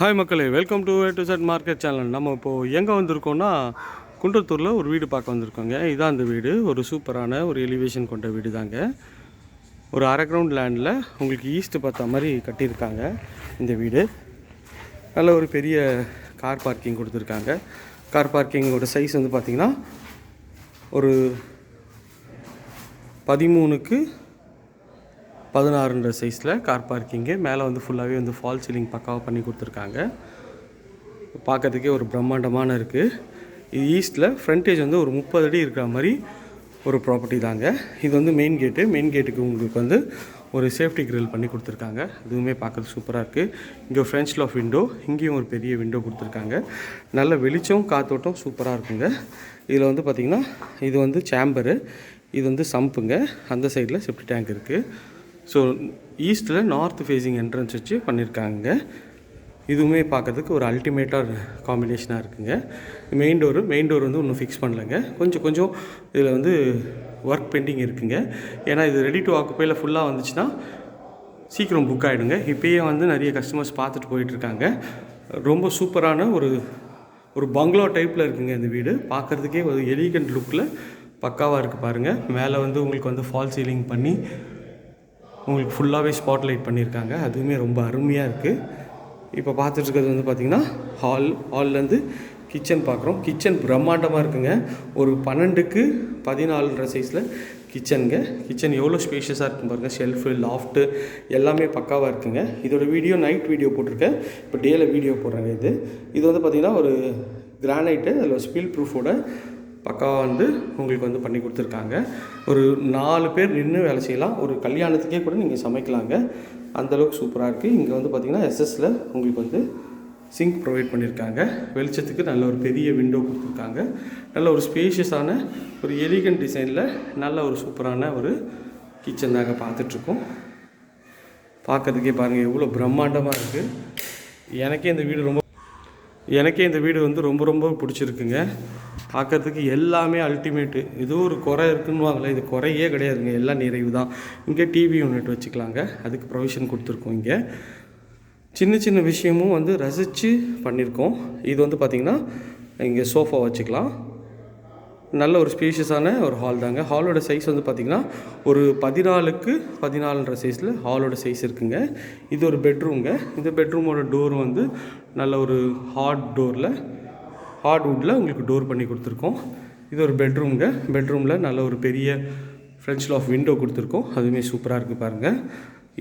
Hi மக்களே. Welcome to to set market channel நம்ம இப்போது எங்கே வந்திருக்கோம்னா குன்றத்தூரில் ஒரு வீடு பார்க்க வந்திருக்கோங்க. இதான் அந்த வீடு. ஒரு சூப்பரான ஒரு எலிவேஷன் கொண்ட வீடு தாங்க ஒரு அரை கிரவுண்ட் லேண்டில் உங்களுக்கு ஈஸ்ட்டு பார்த்த மாதிரி கட்டியிருக்காங்க இந்த வீடு. நல்ல ஒரு பெரிய கார் பார்க்கிங் கொடுத்துருக்காங்க. கார் பார்க்கிங்கோட சைஸ் வந்து பார்த்திங்கன்னா ஒரு பதிமூணுக்கு பதினாறுன்ற சைஸில் கார் பார்க்கிங்கு மேலே வந்து ஃபுல்லாகவே வந்து ஃபால் சீலிங் பக்காவாக பண்ணி கொடுத்துருக்காங்க. பார்க்கறதுக்கே ஒரு பிரம்மாண்டமான இருக்குது இது ஈஸ்ட்டில் ஃப்ரண்டேஜ் வந்து ஒரு முப்பது அடி இருக்கிற மாதிரி ஒரு ப்ராப்பர்ட்டி தாங்க. இது வந்து மெயின் கேட்டு மெயின் கேட்டுக்கு உங்களுக்கு வந்து ஒரு சேஃப்டி கிரில் பண்ணி கொடுத்துருக்காங்க. அதுவுமே பார்க்கறது சூப்பராக இருக்குது இங்கே ஃப்ரெஞ்ச் ஆஃப் விண்டோ இங்கேயும் ஒரு பெரிய விண்டோ கொடுத்துருக்காங்க. நல்ல வெளிச்சம் காத்தோட்டம் சூப்பராக இருக்குங்க. இதில் வந்து பார்த்திங்கன்னா இது வந்து சேம்பரு இது வந்து சம்புங்க அந்த சைடில் செப்டி டேங்க் இருக்குது ஸோ ஈஸ்ட்டில் நார்த் ஃபேஸிங் என்ட்ரன்ஸ் வச்சு பண்ணியிருக்காங்க இதுவுமே பார்க்கறதுக்கு ஒரு அல்டிமேட்டாக காம்பினேஷனாக இருக்குங்க. மெயின் டோரு மெயின் டோர் வந்து ஒன்றும் ஃபிக்ஸ் பண்ணலைங்க. கொஞ்சம் கொஞ்சம் இதில் வந்து ஒர்க் பெண்டிங் இருக்குங்க. ஏன்னா இது ரெடி டு ஆக்குப்பையில் ஃபுல்லாக வந்துச்சுன்னா சீக்கிரம் புக் ஆகிடுங்க இப்போயே வந்து நிறைய கஸ்டமர்ஸ் பார்த்துட்டு போயிட்டுருக்காங்க. ரொம்ப சூப்பரான ஒரு ஒரு பங்களா டைப்பில் இருக்குங்க இந்த வீடு. பார்க்குறதுக்கே ஒரு எலிகண்ட் லுக்கில் பக்காவாக இருக்குது பாருங்கள் மேலே வந்து உங்களுக்கு வந்து ஃபால் சீலிங் பண்ணி உங்களுக்கு ஃபுல்லாகவே ஸ்பாட் லைட் பண்ணியிருக்காங்க. அதுவுமே ரொம்ப அருமையாக இருக்குது இப்போ பார்த்துட்ருக்கிறது வந்து பார்த்திங்கன்னா ஹால் ஹால்லேருந்து கிச்சன் பார்க்குறோம். கிச்சன் பிரம்மாண்டமாக இருக்குங்க. ஒரு பன்னெண்டுக்கு பதினாலுன்ற சைஸில் கிச்சனுங்க கிச்சன் எவ்வளோ ஸ்பேஷியஸாக இருக்கும் பாருங்கள் ஷெல்ஃபு லாஃப்ட்டு எல்லாமே பக்காவாக இருக்குங்க. இதோட வீடியோ நைட் வீடியோ போட்டிருக்கேன். இப்போ டேயில் வீடியோ போடுறாங்க இது. இது வந்து பார்த்திங்கன்னா ஒரு கிரானைட்டு அதில் ஸ்பீல் ப்ரூஃபோட பக்காவாக வந்து உங்களுக்கு வந்து பண்ணி கொடுத்துருக்காங்க. ஒரு நாலு பேர் நின்று வேலை செய்யலாம். ஒரு கல்யாணத்துக்கே கூட நீங்கள் சமைக்கலாங்க. அந்தளவுக்கு சூப்பராக இருக்குது இங்கே வந்து பார்த்திங்கன்னா எஸ்எஸ்சில் உங்களுக்கு வந்து சிங்க் ப்ரொவைட் பண்ணியிருக்காங்க வெளிச்சத்துக்கு நல்ல ஒரு பெரிய விண்டோ கொடுத்துருக்காங்க. நல்ல ஒரு ஸ்பேஷியஸான ஒரு எலிகன் டிசைனில் நல்ல ஒரு சூப்பரான ஒரு கிச்சன் தாங்க பார்த்துட்ருக்கோம் பார்க்கறதுக்கே பாருங்கள் எவ்வளோ பிரம்மாண்டமாக இருக்குது எனக்கே இந்த வீடு ரொம்ப எனக்கே இந்த வீடு வந்து ரொம்ப ரொம்ப பிடிச்சிருக்குங்க. பார்க்கறதுக்கு எல்லாமே அல்டிமேட்டு ஏதோ ஒரு குறை இருக்குன்னுவாங்களே இது குறையே கிடையாதுங்க. எல்லாம் நிறைவு தான். இங்கே டிவி யூனிட் வச்சுக்கலாங்க. அதுக்கு ப்ரொவிஷன் கொடுத்துருக்கோம் இங்கே. சின்ன சின்ன விஷயமும் வந்து ரசித்து பண்ணியிருக்கோம் இது வந்து பார்த்திங்கன்னா இங்கே சோஃபா வச்சுக்கலாம். நல்ல ஒரு ஸ்பீஷியஸான ஒரு ஹால் தாங்க. ஹாலோட சைஸ் வந்து பார்த்திங்கன்னா ஒரு பதினாலுக்கு பதினாலுன்ற சைஸில் ஹாலோட சைஸ் இருக்குங்க. இது ஒரு பெட்ரூம்ங்க இந்த பெட்ரூமோட டோர் வந்து நல்ல ஒரு ஹார்ட் டோரில் ஹார்ட்வுட்டில் உங்களுக்கு டோர் பண்ணி கொடுத்துருக்கோம். இது ஒரு பெட்ரூம்ங்க பெட்ரூமில் நல்ல ஒரு பெரிய ஃப்ரெஞ்ச் ஆஃப் விண்டோ கொடுத்துருக்கோம். அதுவுமே சூப்பராக இருக்குது பாருங்கள்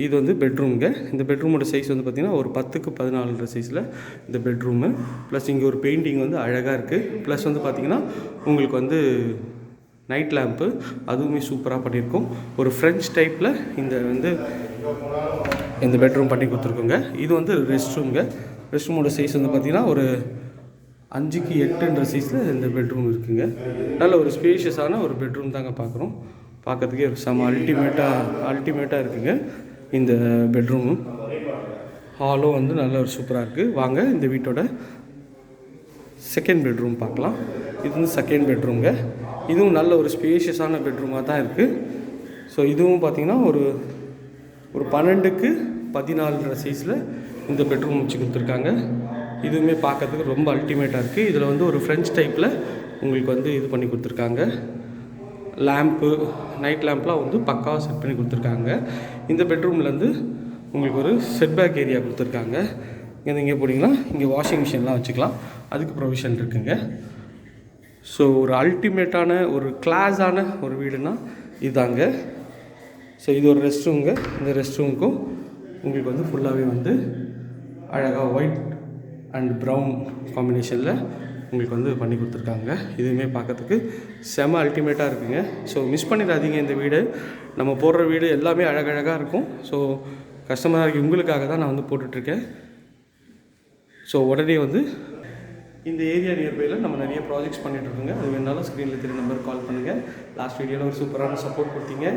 இது வந்து பெட்ரூம்ங்க இந்த பெட்ரூமோட சைஸ் வந்து பார்த்திங்கன்னா ஒரு பத்துக்கு பதினாலுன்ற சைஸில் இந்த பெட்ரூமு ப்ளஸ் இங்கே ஒரு பெயிண்டிங் வந்து அழகாக இருக்குது ப்ளஸ் வந்து பார்த்திங்கன்னா உங்களுக்கு வந்து நைட் லேம்ப்பு அதுவுமே சூப்பராக பண்ணியிருக்கோம் ஒரு ஃப்ரெஞ்ச் டைப்பில் இந்த வந்து இந்த பெட்ரூம் பண்ணி கொடுத்துருக்கோங்க. இது வந்து ரெஸ்ட் ரூம்ங்க ரெஸ்ட் ரூமோட சைஸ் வந்து பார்த்திங்கன்னா ஒரு அஞ்சுக்கு எட்டுன்ற சைஸில் இந்த பெட்ரூம் இருக்குங்க. நல்ல ஒரு ஸ்பேஷியஸான ஒரு பெட்ரூம் தாங்க பார்க்குறோம் பார்க்கறதுக்கே ஒரு செம அல்டிமேட்டாக அல்டிமேட்டாக இருக்குங்க. இந்த பெட்ரூமு ஹாலும் வந்து நல்ல ஒரு சூப்பராக இருக்குது வாங்க இந்த வீட்டோட செகண்ட் பெட்ரூம் பார்க்கலாம். இது வந்து செகண்ட் பெட்ரூம்ங்க இதுவும் நல்ல ஒரு ஸ்பேஷியஸான பெட்ரூமாக தான் இருக்குது ஸோ இதுவும் பார்த்திங்கன்னா ஒரு ஒரு பன்னெண்டுக்கு பதினாலுன்ற சைஸில் இந்த பெட்ரூம் வச்சு கொடுத்துருக்காங்க. இதுவுமே பார்க்கறதுக்கு ரொம்ப அல்டிமேட்டாக இருக்குது இதில் வந்து ஒரு ஃப்ரெஞ்ச் டைப்பில் உங்களுக்கு வந்து இது பண்ணி கொடுத்துருக்காங்க. லேம்ப்பு நைட் லேம்ப்லாம் வந்து பக்காவாக செட் பண்ணி கொடுத்துருக்காங்க. இந்த பெட்ரூம்லேருந்து உங்களுக்கு ஒரு செட்பேக் ஏரியா கொடுத்துருக்காங்க. இங்கேருந்து இங்கே போனீங்கன்னா இங்கே வாஷிங் மிஷின்லாம் வச்சுக்கலாம். அதுக்கு ப்ரொவிஷன் இருக்குங்க. ஸோ ஒரு அல்டிமேட்டான ஒரு கிளாஸான ஒரு வீடுனா இதாங்க. ஸோ இது ஒரு ரெஸ்ட் ரூமுங்க இந்த ரெஸ்ட் ரூமுக்கும் உங்களுக்கு வந்து ஃபுல்லாகவே வந்து அழகாக ஒயிட் அண்ட் ப்ரௌன் காம்பினேஷனில் உங்களுக்கு வந்து பண்ணி கொடுத்துருக்காங்க. இதுவுமே பார்க்கறதுக்கு செம அல்டிமேட்டாக இருக்குங்க. ஸோ மிஸ் பண்ணிடாதீங்க இந்த வீடு. நம்ம போடுற வீடு எல்லாமே அழகழகாக இருக்கும். ஸோ கஸ்டமராக உங்களுக்காக தான் நான் வந்து போட்டுட்ருக்கேன். ஸோ உடனே வந்து இந்த ஏரியா நியர்பையில் நம்ம நிறைய ப்ராஜெக்ட்ஸ் பண்ணிகிட்ருக்கோங்க அது வேணாலும் ஸ்க்ரீனில் தெரிய நம்பர் கால் பண்ணுங்கள் லாஸ்ட் வீடியோவில் ஒரு சூப்பரான சப்போர்ட் கொடுத்தீங்க.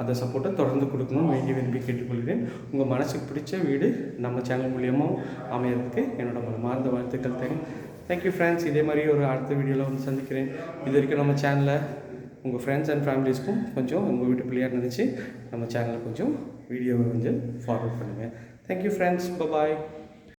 அந்த சப்போர்ட்டை தொடர்ந்து கொடுக்கணும்னு வேண்டிய விரும்பி கேட்டுக்கொள்கிறேன். உங்கள் மனசுக்கு பிடிச்ச வீடு நம்ம சேனல் மூலியமாக அமையிறதுக்கு என்னோட மனமார்ந்த வாழ்த்துக்கள். தேங்க் தேங்க்யூ ஃப்ரெண்ட்ஸ் இதே மாதிரி ஒரு அடுத்த வீடியோவில் வந்து சந்திக்கிறேன். இது வரைக்கும் நம்ம சேனலை உங்கள் ஃப்ரெண்ட்ஸ் அண்ட் ஃபேமிலிஸ்க்கும் கொஞ்சம் உங்கள் வீட்டு பிள்ளையாக நினச்சி நம்ம சேனலை கொஞ்சம் வீடியோவை கொஞ்சம் ஃபார்வர்ட் பண்ணுங்கள் தேங்க்யூ ஃப்ரெண்ட்ஸ் பாய்